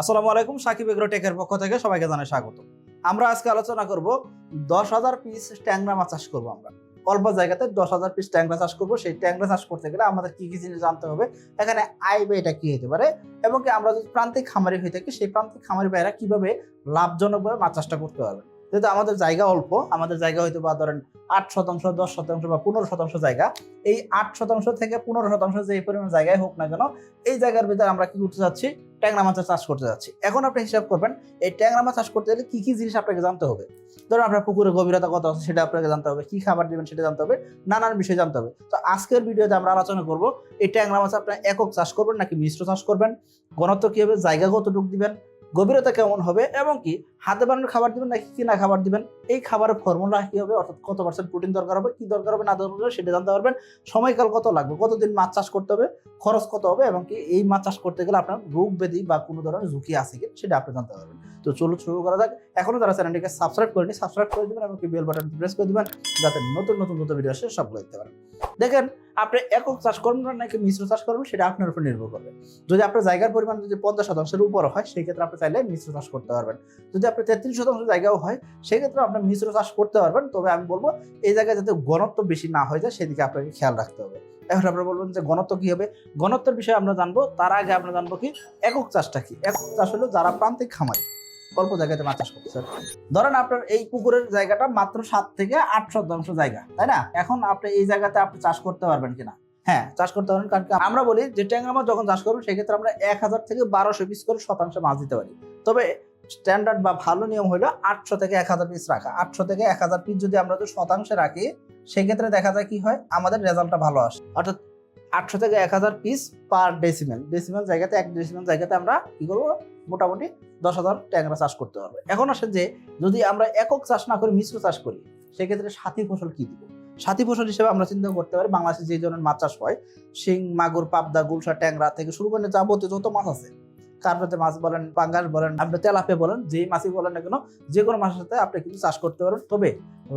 আসসালামু আলাইকুম, সাকিব এগ্রো টেকের পক্ষ থেকে সবাইকে জানাই স্বাগত। আমরা আজকে আলোচনা করব দশ হাজার পিস ট্যাংরা মাছ চাষ করব আমরা। অল্প জায়গাতে দশ হাজার পিস ট্যাংরা চাষ করব। সেই ট্যাংরা চাষ করতে গেলে আমাদের কি কি জিনিস জানতে হবে, এখানে আয় ব্যয়টা কি হতে পারে এবং কি আমরা যদি প্রান্তিক খামারি হয়ে থাকি, সেই প্রান্তিক খামারি ভাইরা কীভাবে লাভজনকভাবে মাছ চাষটা করতে পারবে? যেহেতু আমাদের জায়গা অল্প, আমাদের জায়গা হয়তো বা ধরেন আট শতাংশ, দশ শতাংশ বা পনেরো শতাংশ জায়গা, এই আট শতাংশ থেকে পনেরো শতাংশ যে পরিমাণ জায়গায় হোক না কেন, এই জায়গার ভিতরে আমরা কি করতে চাচ্ছি ট্যাংরা মাছের চাষ করতে যাচ্ছি। এখন আপনি হিসাব করবেন, এই ট্যাংরা মাছ চাষ করতে গেলে কি কি জিনিস আপনাকে জানতে হবে? ধরুন আপনার পুকুরের গভীরতা কত আছে সেটা আপনাকে জানতে হবে, কি খাবার দিবেন সেটা জানতে হবে, নানান বিষয় জানতে হবে। তো আজকের ভিডিওতে আমরা আলোচনা করব, এই ট্যাংরা মাছ আপনার একক চাষ করবেন নাকি মিশ্র চাষ করবেন? ঘনত্ব কি হবে? জায়গা কতটুকু দিবেন? গভীরতা কেমন হবে এবং কি হাতে বানানোর খাবার দিবেন নাকি কিনা খাবার দিবেন? এই খাবারের ফর্মুলা কী হবে? অর্থাৎ কত পার্সেন্ট প্রোটিন দরকার হবে? কী দরকার হবে না দরকার হবে সেটা জানতে পারবেন। সময়কাল কত লাগবে? কতদিন মাছ চাষ করতে হবে? খরচ কত হবে এবং কি এই মাছ চাষ করতে গেলে আপনার রোগ ব্যাধি বা কোনো ধরনের ঝুঁকি আছে কি সেটা আপনি জানতে পারবেন। তো চলো শুরু করা যাক। এখনও যারা চ্যানেলটিকে সাবস্ক্রাইব করেনি সাবস্ক্রাইব করে দিবেন এবং বেল বাটন প্রেস করে দিবেন, যাতে নতুন নতুন নতুন ভিডিও আসে, সবগুলো দেখতে পারেন। দেখেন, আপনি একক চাষ করবেন না, নাকি মিশ্র চাষ করবেন, সেটা আপনার উপর নির্ভর করবে। যদি আপনার জায়গার পরিমাণ যদি পঞ্চাশ শতাংশের উপর হয় সেই ক্ষেত্রে আপনি চাইলে মিশ্র চাষ করতে পারবেন। যদি আপনার তেত্রিশ শতাংশ জায়গাও হয় সেই ক্ষেত্রে আপনার মিশ্র চাষ করতে পারবেন। তবে আমি বলব, এই জায়গায় যাতে ঘনত্ব বেশি না হয়ে যায়, সেদিকে আপনাকে খেয়াল রাখতে হবে। এখন আপনারা বলবেন যে ঘনত্ব কি হবে? ঘনত্বের বিষয়ে আমরা জানব, তার আগে আমরা জানব কি, একক চাষটা কি? একক চাষ হলো যারা প্রান্তিক খামারি। অল্প জায়গাতে মাছ চাষ করতেছে। ধরেন আপনার এই পুকুরের জায়গাটা মাত্র সাত থেকে আট শতাংশ জায়গা, তাই না? এখন আপনি এই জায়গাতে আপনি চাষ করতে পারবেন কিনা? হ্যাঁ চাষ করতে পারবেন, কারণ আমরা বলি যে ট্যাংরা মাছ যখন চাষ করবেন সেক্ষেত্রে আমরা এক হাজার থেকে বারোশো পিস করে শতাংশ মাছ দিতে পারি। তবে স্ট্যান্ডার্ড বা ভালো নিয়ম হলো আটশো থেকে এক হাজার পিস রাখা। আটশো থেকে এক হাজার পিস যদি আমরা শতাংশে রাখি, সেক্ষেত্রে দেখা যায় কি হয়, আমাদের রেজাল্টটা ভালো আসে। অর্থাৎ আটশো থেকে এক হাজার পিস পার ডেসিমেল ডেসিমেল জায়গাতে, এক ডেসিমেল জায়গাতে আমরা কী করব? মোটামুটি দশ হাজার ট্যাংরা চাষ করতে পারব। এখন আসে যে, যদি আমরা একক চাষ না করে, মিশ্র চাষ করি, সেক্ষেত্রে সাথী ফসল কী দিব? সাথী ফসল হিসেবে আমরা চিন্তা করতে পারি, বাংলাদেশে যে ধরনের মাছ চাষ হয়, শিং, মাগুর, পাবদা গুলশা ট্যাংরা থেকে শুরু করে যাবতীয় যত মাছ আছে কার্পেতে মাছ বলেন পাঙ্গাস বলেন, আপনি তেলাপে বলেন, যেই মাছই বলেন না কেন, যে কোনো মাছের সাথে আপনি কিন্তু চাষ করতে পারেন। তবে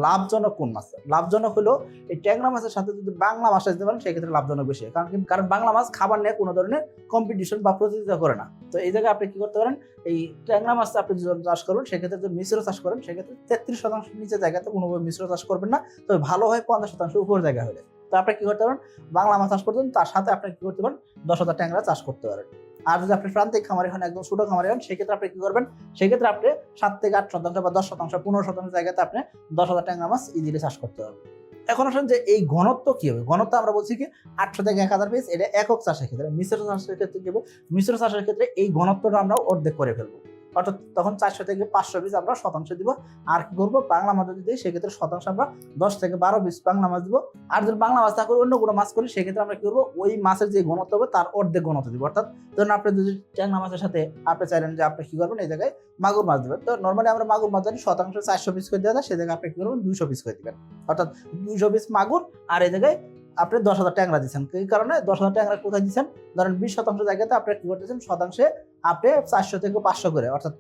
লাভজনক কোন মাছ? লাভজনক হলো এই ট্যাংরা মাছের সাথে যদি বাংলা মাছ দিতে পারেন, সেক্ষেত্রে লাভজনক বেশি। কারণ কারণ বাংলা মাছ খাবার নিয়ে কোনো ধরনের কম্পিটিশন বা প্রতিযোগিতা করে না। তো এই জায়গায় আপনি কি করতে পারেন, এই ট্যাংরা মাছ আপনি যদি চাষ করবেন, সেক্ষেত্রে যদি মিশ্র চাষ করেন, সেক্ষেত্রে তেত্রিশ শতাংশ নিচে জায়গাতে কোনোভাবে মিশ্র চাষ করবেন না, তবে ভালো হয় পঞ্চাশ শতাংশ উপর জায়গা হলে। তো আপনি কি করতে পারেন, বাংলা মাছ চাষ করতেন তার সাথে আপনি কি করতে পারেন, দশ হাজার ট্যাংরা চাষ করতে পারেন। আর যদি আপনি প্রান্তিক খামারি হন, একদম ছোট খামারি হন, সেক্ষেত্রে আপনি কি করবেন? সেক্ষেত্রে আপনি সাত থেকে আট শতাংশ বা দশ শতাংশ, পনেরো শতাংশ জায়গাতে আপনি দশ হাজার টাকা মাছ ইজিলি চাষ করতে পারবেন এখন আসেন যে এই ঘনত্ব কি হবে? ঘনত্ব আমরা বলছি কি, আটশো থেকে এক হাজার পিস এটা একক চাষের ক্ষেত্রে। মিশ্র চাষের ক্ষেত্রে কি হবে? মিশ্র চাষের ক্ষেত্রে এই ঘনত্বটা আমরা অর্ধেক করে ফেলব। অর্থাৎ তখন চারশো থেকে পাঁচশো পিস আমরা শতাংশ দিব। আর কি করব? বাংলা মাছ যদি দিই, সেক্ষেত্রে শতাংশ আমরা দশ থেকে বারো পিস বাংলা মাছ দিব। আর যদি বাংলা মাছ না অন্য কোনো মাছ করি, সেক্ষেত্রে আমরা কি করব? ওই মাছের যে ঘনত্ব হবে, তার অর্ধেক ঘনত্ব দিব। অর্থাৎ ধরুন আপনি যদি ট্যাংরা মাছের সাথে আপনি চাইলেন যে আপনি কি করবেন? এই জায়গায় মাগুর মাছ দেবেন। তো নর্মালি আমরা মাগুর মাছ জানি, শতাংশ চারশো পিস করে দেওয়া যায়, সে জায়গায় আপনি কি করবেন? দুইশো পিস করে দিবেন। অর্থাৎ দুইশো পিস মাগুর, আর এই জায়গায় আপনি দশ হাজার ট্যাংরা দিচ্ছেন এই কারণে দশ হাজার ট্যাংরা কোথায় দিচ্ছেন ধরেন বিশ শতাংশ জায়গাতে আপনি কি করতেছেন? শতাংশে আপনি চারশো থেকে পাঁচশো করে, অর্থাৎ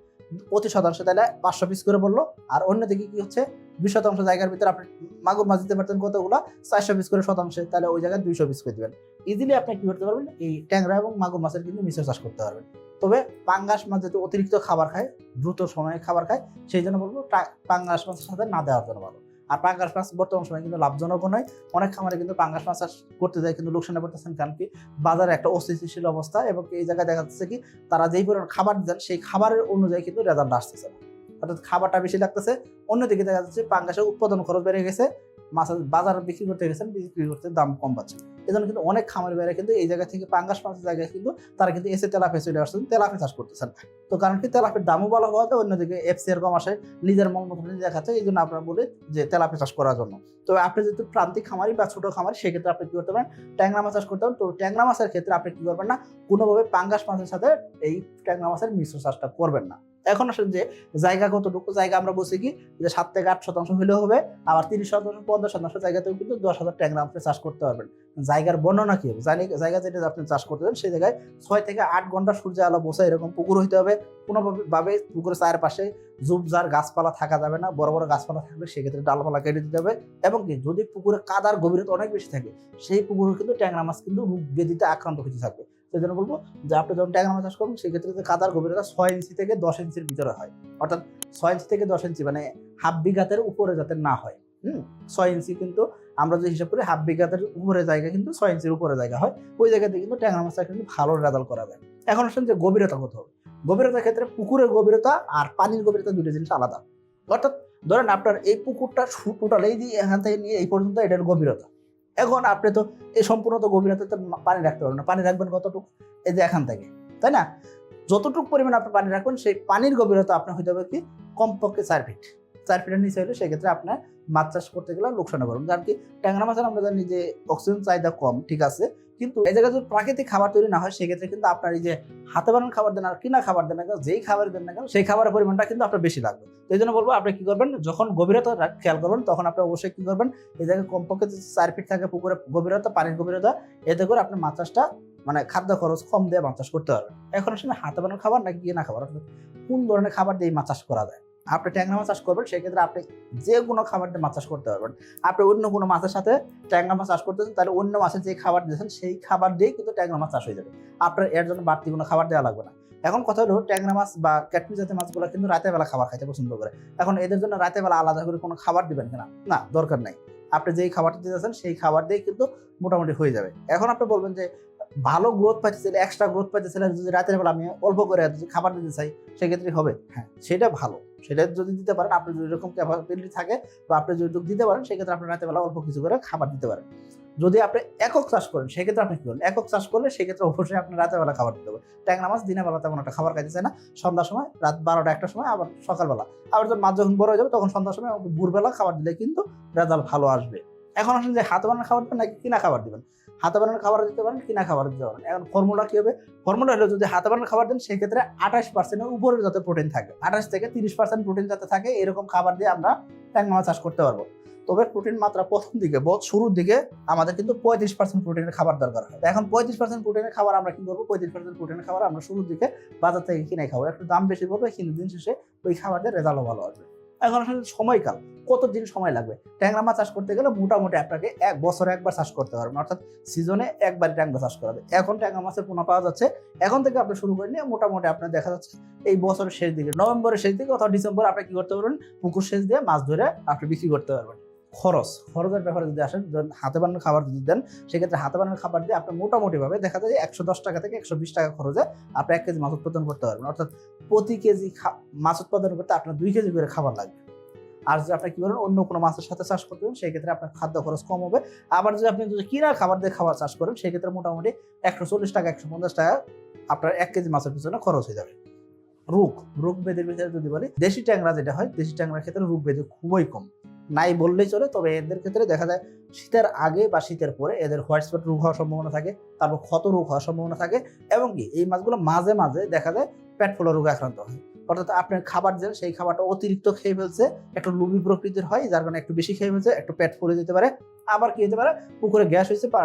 প্রতি শতাংশ তাহলে পাঁচশো পিস করে বলল। আর অন্যদিকে কি হচ্ছে? বিশ শতাংশ জায়গার ভিতরে আপনি মাগুর মাছ দিতে পারতেন কতগুলো? চারশো পিস করে শতাংশে, তাহলে ওই জায়গায় দুইশো পিস করে দেবেন। ইজিলি আপনি কি করতে পারবেন? এই ট্যাংরা এবং মাগুর মাছের কিন্তু মিশ্র চাষ করতে পারবেন। তবে পাঙ্গাস মাছ যেহেতু অতিরিক্ত খাবার খায়, দ্রুত সময়ে খাবার খায়, সেই জন্য বলব পাঙ্গাস মাছের সাথে না দেওয়ার জন্য ভালো। আর পাঙ্গাস মাছ বর্তমান সময় কিন্তু লাভজনকও নয়। অনেক খামারে কিন্তু পাঙ্গাস মাছ চাষ করতে যায়, কিন্তু লোকসানে পড়তেছেন কারণ কি? বাজারে একটা অস্থিতিশীল অবস্থা এবং এই জায়গায় দেখা যাচ্ছে কি, তারা যেই পরিমাণ খাবার দেন সেই খাবারের অনুযায়ী কিন্তু রেজাল্ট আসতেছে না। অর্থাৎ খাবারটা বেশি লাগতেছে, অন্যদিকে দেখা যাচ্ছে পাঙ্গাসের উৎপাদন খরচ বেড়ে গেছে, মাছের বাজার বিক্রি করতে গেছেন, বিক্রি করতে দাম কম পাচ্ছে। এই জন্য কিন্তু অনেক খামারি বাইরে কিন্তু এই জায়গা থেকে পাঙ্গাস মাছের জায়গায় কিন্তু তারা কিন্তু এসে তেলাপে চলে আসছেন তেলাপে চাষ করতেছেন। তো কারণ কি তেলাপের দামও ভালো হওয়াতে অন্যদিকে এফসি এর কম আসে, নিজের মন মতো নিজে দেখাচ্ছে এই জন্য আপনারা বলে যে তেলাপে চাষ করার জন্য। তো আপনি যেহেতু প্রান্তিক খামারি বা ছোট খামারি, সেক্ষেত্রে আপনি কি করতে পারেন? ট্যাংরা মাছ চাষ করতে পারেন। তো ট্যাংরা মাছের ক্ষেত্রে আপনি কি করবেন না? কোনোভাবে পাঙ্গাস মাছের সাথে এই ট্যাংরা মাছের মিশ্র চাষটা করবেন না। এখন আসলে যে জায়গা কতটুকু, জায়গা আমরা বলছি কি, যে সাত থেকে আট শতাংশ হলেও হবে, আবার তিরিশ শতাংশ, পঞ্চাশ শতাংশ জায়গাতেও কিন্তু দশ হাজার ট্যাংরা আপনি চাষ করতে পারবেন। জায়গার বর্ণনা কি হবে? জায়গা যেটা আপনি চাষ করতে পারেন সেই জায়গায় ছয় থেকে আট ঘণ্টা সূর্য আলো বসে, এরকম পুকুর হইতে হবে। কোনোভাবে ভাবে পুকুরের চারপাশে ঝুপঝাড় গাছপালা থাকা যাবে না, বড় বড় গাছপালা থাকলে সেক্ষেত্রে ডালপালা কেটে দিতে হবে। এবং কি, যদি পুকুরে কাদার গভীরতা অনেক বেশি থাকে, সেই পুকুরে কিন্তু ট্যাংরা মাছ কিন্তু রোগ ব্যাধিতে আক্রান্ত হতে থাকবে। সেই জন্য বলব যে আপনি যখন ট্যাংরা মাছ চাষ করবেন, সেক্ষেত্রে কাদার গভীরতা ছয় ইঞ্চি থেকে দশ ইঞ্চির ভিতরে হয়। অর্থাৎ ছয় ইঞ্চি থেকে দশ ইঞ্চি মানে হাফ বিঘাতের উপরে যাতে না হয়। হুম? ছয় ইঞ্চি কিন্তু আমরা যে হিসাব করি, হাফ বিঘাতের উপরে জায়গা কিন্তু ছয় ইঞ্চির উপরে জায়গা হয়। ওই জায়গাতে কিন্তু ট্যাংরা মাছটা কিন্তু ভালো রেজাল্ট করা যায় এখন আসেন যে গভীরতা কত হবে? গভীরতার ক্ষেত্রে পুকুরের গভীরতা আর পানির গভীরতা দুটো জিনিস আলাদা। অর্থাৎ ধরেন আপনার এই পুকুরটা টোটাল এই যে এখান থেকে নিয়ে এই পর্যন্ত এটার গভীরতা। এখন আপনি তো এই সম্পূর্ণ তো গভীরতাতে পানি রাখতে পারবেন না। পানি রাখবেন কতটুকু? এই যে এখান থেকে, তাই না? যতটুকু পরিমাণ আপনি পানি রাখবেন, সেই পানির গভীরতা আপনার হয়ে যাবে কি? কমপক্ষে চার ফিট চার ফিটের নিচে হলে সেক্ষেত্রে আপনার মাছ চাষ করতে গেলে লোকসানে পারবেন কারণ কি, ট্যাংরা মাছের আমরা জানি যে অক্সিজেন চাহিদা কম, ঠিক আছে? কিন্তু এই জায়গায় যদি প্রাকৃতিক খাবার তৈরি না হয়, সেক্ষেত্রে কিন্তু আপনার এই যে হাতে বানানো খাবার দেন আর কিনা খাবার দেন না কেন, যেই খাবার দেন না কেন, সেই খাবারের পরিমাণটা কিন্তু আপনার বেশি লাগবে। তো এই জন্য বলব, আপনি কি করবেন, যখন গভীরতা খেয়াল করবেন, তখন আপনি অবশ্যই কি করবেন, এই জায়গায় কমপক্ষে চার ফিট থাকে পুকুরের গভীরতা, পানির গভীরতা, এতে করে আপনি মাছ চাষটা মানে খাদ্য খরচ কম দিয়ে মাছ চাষ করতে পারবেন। এখন আসলে হাতে বানানো খাবার নাকি কিনা খাবার? কোন ধরনের খাবার দিয়ে মাছ চাষ করা যায়? আপনি ট্যাংরা মাছ চাষ করবেন, সেক্ষেত্রে আপনি যে কোনো খাবার দিয়ে মাছ চাষ করতে পারবেন। আপনি অন্য কোনো মাছের সাথে ট্যাংরা মাছ চাষ করতেছেন, তাহলে অন্য মাছের যে খাবার দিয়েছেন, সেই খাবার দিয়েই কিন্তু ট্যাংরা মাছ চাষ হয়ে যাবে। আপনার এর জন্য বাড়তি কোনো খাবার দেওয়া লাগবে না। এখন কথা হলো, ট্যাংরা মাছ বা ক্যাটমি জাতীয় মাছগুলো কিন্তু রাতের বেলা খাবার খাইতে পছন্দ করে। এখন এদের জন্য রাতের বেলা আলাদা করে কোনো খাবার দিবেন কিনা? না, দরকার নাই। আপনি যেই খাবারটা দিতেছেন সেই খাবার দিয়ে কিন্তু মোটামুটি হয়ে যাবে। এখন আপনি বলবেন যে ভালো গ্রোথ পাইতেছিল এক্সট্রা গ্রোথ পাইতেছিল যদি রাতের বেলা আমি অল্প করে খাবার দিতে চাই, সেক্ষেত্রে হবে। হ্যাঁ সেটা ভালো। সেটা যদি দিতে পারেন আপনি যদি এরকম ক্যাপাবিলিটি থাকে বা আপনি যদি দিতে পারেন, সেক্ষেত্রে আপনি রাতের বেলা অল্প কিছু করে খাবার দিতে পারেন। যদি আপনি একক চাষ করেন, সেক্ষেত্রে আপনি কি করেন একক চাষ করলে সেক্ষেত্রে অবশ্যই আপনি রাতের বেলা খাবার দিতে হবে ট্যাংরা মাছ দিনের বেলা তেমন একটা খাবার খাইতে চায় না। সন্ধ্যার সময়, রাত বারোটা, একটা সময়, আবার সকালবেলা। আবার যখন মাছ যখন বড় হয়ে যাবে, তখন সন্ধ্যার সময় ভোরবেলা খাবার দিলে কিন্তু রেজাল্ট ভালো আসবে। এখন আসলে যে হাতে বানানো খাবার দিবেন নাকি কিনা খাবার দিবেন? হাতে বানানো খাবার দিতে পারেন, কিনা খাবার দিতে পারেন। এখন ফর্মুলা কি হবে? ফর্মুলা হলো যদি হাতে বানানো খাবার দেন, সেক্ষেত্রে আঠাশ পার্সেন্টের উপরে যাতে প্রোটিন থাকে, আঠাশ থেকে তিরিশ পার্সেন্ট প্রোটিন যাতে থাকে, এরকম খাবার দিয়ে আমরা ট্যাংরা মাছ চাষ করতে পারব। তবে প্রোটিন মাত্রা প্রথম দিকে বহুত শুরুর দিকে আমাদের কিন্তু পঁয়ত্রিশ পার্সেন্ট প্রোটিনের খাবার দরকার হয়। এখন পঁয়ত্রিশ পার্সেন্ট প্রোটিনের খাবার আমরা কি করব? পঁয়ত্রিশ পার্সেন্ট প্রোটিনের খাবার আমরা শুরুর দিকে বাজার থেকে কিনে খাব। একটু দাম বেশি পড়বে কিন্তু দিন শেষে ওই খাবার দিয়ে রেজাল্টও ভালো আসবে। এখন আসলে সময়কাল। কত দিন সময় লাগবে? ট্যাংরা মাছ চাষ করতে গেলে মোটামুটি আপনাকে এক বছরে একবার চাষ করতে পারবেন অর্থাৎ সিজনে একবার ট্যাংরা চাষ করা যায় এখন ট্যাংরা মাছের পোনা পাওয়া যাচ্ছে। এখন থেকে আপনি শুরু করে নিয়ে মোটামুটি আপনার দেখা যাচ্ছে এই বছরের শেষ দিকে, নভেম্বরের শেষ দিকে অথবা ডিসেম্বর আপনি কি করতে পারবেন? পুকুর শেষ দিয়ে মাছ ধরে আপনি বিক্রি করতে পারবেন। খরচ, খরচের ব্যাপারে যদি আসেন হাতে বানানো খাবার যদি দেন, সেক্ষেত্রে হাতে বানানো খাবার দিয়ে আপনি মোটামুটি ভাবে দেখা যায় যে একশো দশ টাকা থেকে একশো বিশ টাকা খরচে আপনি এক কেজি মাছ উৎপাদন করতে পারবেন। অর্থাৎ প্রতি কেজি মাছ উৎপাদন করতে আপনার দুই কেজি করে খাবার লাগবে। আর যদি আপনি কি করেন অন্য কোনো মাছের সাথে চাষ করতে পারেন সেই ক্ষেত্রে আপনার খাদ্য খরচ কম হবে। আবার যদি আপনি যদি কিনা খাবার দিয়ে খাবার চাষ করেন সেই ক্ষেত্রে মোটামুটি একশো চল্লিশ টাকা, একশো পঞ্চাশ টাকা আপনার এক কেজি মাছের পিছনে খরচ হয়ে যাবে। রোগ রোগ বেদের ভিতরে যদি বলি, দেশি ট্যাংরা যেটা হয়, দেশি ট্যাংরার ক্ষেত্রে রোগ বেদি খুবই কম। নাই বললেই চলে, তবে এদের ক্ষেত্রে দেখা যায় শীতের আগে বা শীতের পরে এদের হোয়াইট স্পট রোগ হওয়ার সম্ভাবনা থাকে, তারপর ক্ষত রোগ হওয়ার সম্ভাবনা থাকে, এবং কি এই মাছগুলো মাঝে মাঝে দেখা যায় পেট ফোলা রোগে আক্রান্ত হয়। অর্থাৎ আপনার খাবার দেন সেই খাবারটা অতিরিক্ত খেয়ে ফেলছে, একটু লুবি প্রকৃতির হয়, যার কারণে একটু বেশি খেয়ে ফেলছে, একটু পেট ফুলে যেতে পারে। আবার কি হতে পারে, পুকুরে গ্যাস হয়েছে বা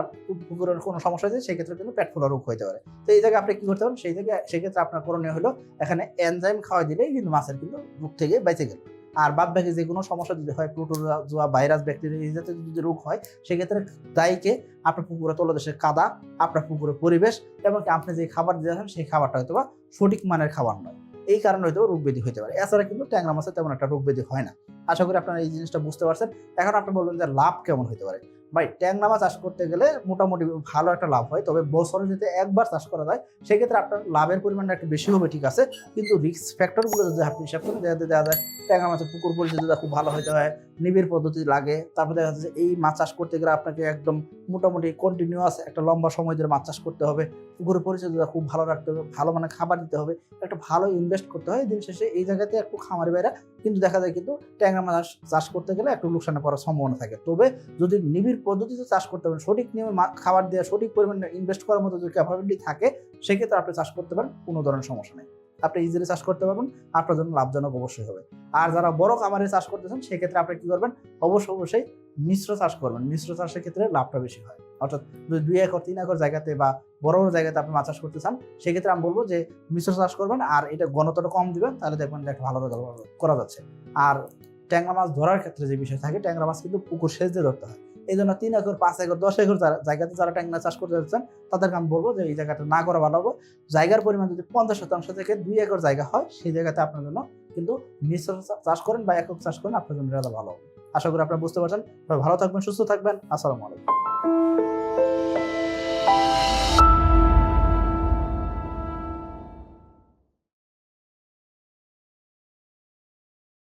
পুকুরের কোনো সমস্যা হয়েছে, সেক্ষেত্রে কিন্তু পেট ফোলা রোগ হতে পারে। তো এই জায়গায় আপনি কি করতে পারেন, সেই জায়গায়, সেক্ষেত্রে আপনার করণীয় হলো, এখানে এনজাইম খাওয়া দিলেই কিন্তু মাছের কিন্তু রোগ থেকে বেঁচে গেল। আর বাদ বাকি যে কোনো সমস্যা যদি হয় প্রোটোজোয়া ভাইরাস ব্যাকটেরিয়া এই জাতীয় যদি রোগ হয়, সেক্ষেত্রে দায়ীকে আপনার পুকুরে তলদেশের কাদা, আপনার পুকুরের পরিবেশ, এবং আপনি যে খাবার দিয়েছেন সেই খাবারটা হয়তো বা সঠিক মানের খাবার নয়। এই কারণে হয়তো রোগ ব্যাধি হতে পারে। এছাড়া কিন্তু ট্যাংরা মাছের তেমন একটা রোগ ব্যাধি হয় না। আশা করি আপনারা এই জিনিসটা বুঝতে পারছেন। এখন আপনি বলবেন যে লাভ কেমন হতে পারে? ভাই ট্যাংরা মাছ চাষ করতে গেলে মোটামুটি ভালো একটা লাভ হয়। তবে বছরে যদি একবার চাষ করা যায়, সেক্ষেত্রে আপনার লাভের পরিমাণটা একটু বেশি হবে, ঠিক আছে? কিন্তু রিস্ক ফ্যাক্টরগুলো যদি আপনি হিসাব করেন দেখা দেখা যায় ট্যাংরা মাছের পুকুর পরিচর্যা খুব ভালো হতে হয়, নিবিড় পদ্ধতি লাগে, তারপরে দেখা যাচ্ছে এই মাছ চাষ করতে গেলে আপনাকে একদম মোটামুটি কন্টিনিউয়াস একটা লম্বা সময় ধরে মাছ চাষ করতে হবে। পুকুরের পরিচর্যা খুব ভালো রাখতে হবে, ভালো মানে খাবার দিতে হবে, একটা ভালো ইনভেস্ট করতে হয়। দিন শেষে এই জায়গাতে একটু খামারি বাইরা কিন্তু দেখা যায় কিন্তু ট্যাংরা মাছ চাষ করতে গেলে একটু লোকসানে পড়ার সম্ভাবনা থাকে। তবে যদি নিবিড় পদ্ধতিতে চাষ করতে পারেন। সঠিক নিয়মে খাবার দেওয়া সঠিক পরিমাণে ইনভেস্ট করার মতো যদি ক্যাপাবিলিটি থাকে, সেক্ষেত্রে আপনি চাষ করতে পারেন, কোনো ধরনের সমস্যা নেই। আপনি ইজিলি চাষ করতে পারবেন, আপনার জন্য লাভজনক অবশ্যই হবে। আর যারা বড় খামারে চাষ করতেছেন, সেক্ষেত্রে আপনি কি করবেন অবশ্যই অবশ্যই মিশ্র চাষ করবেন। মিশ্র চাষের ক্ষেত্রে লাভটা বেশি হয়। অর্থাৎ যদি দুই একর, তিন একর জায়গাতে বা বড় বড় জায়গাতে আপনি মাছ চাষ করতে চান, সেক্ষেত্রে আমি বলব যে মিশ্র চাষ করবেন, আর এটা ঘনত্বটা কম দিবেন, তাহলে দেখবেন একটা ভালো করা যাচ্ছে। আর ট্যাংরা মাছ ধরার ক্ষেত্রে যে বিষয় থাকে, ট্যাংরা মাছ কিন্তু পুকুর সেচ দিয়ে ধরতে হয়। এই জন্য তিন একর, পাঁচ একর, দশ একর যারা- জায়গাতে যারা ট্যাংরা চাষ করতে যাচ্ছেন, তাদেরকে আমি বলব যে এই জায়গাটা না করা ভালো হবে। জায়গার পরিমাণ যদি পঞ্চাশ শতাংশ থেকে দুই একর জায়গা হয়, সেই জায়গাতে আপনার জন্য কিন্তু মিশ্র চাষ করেন বা একক চাষ করেন, আপনার জন্য ভালো হবে। আশা করি আপনারা বুঝতে পারছেন। ভালো থাকবেন, সুস্থ থাকবেন। আসসালামু আলাইকুম।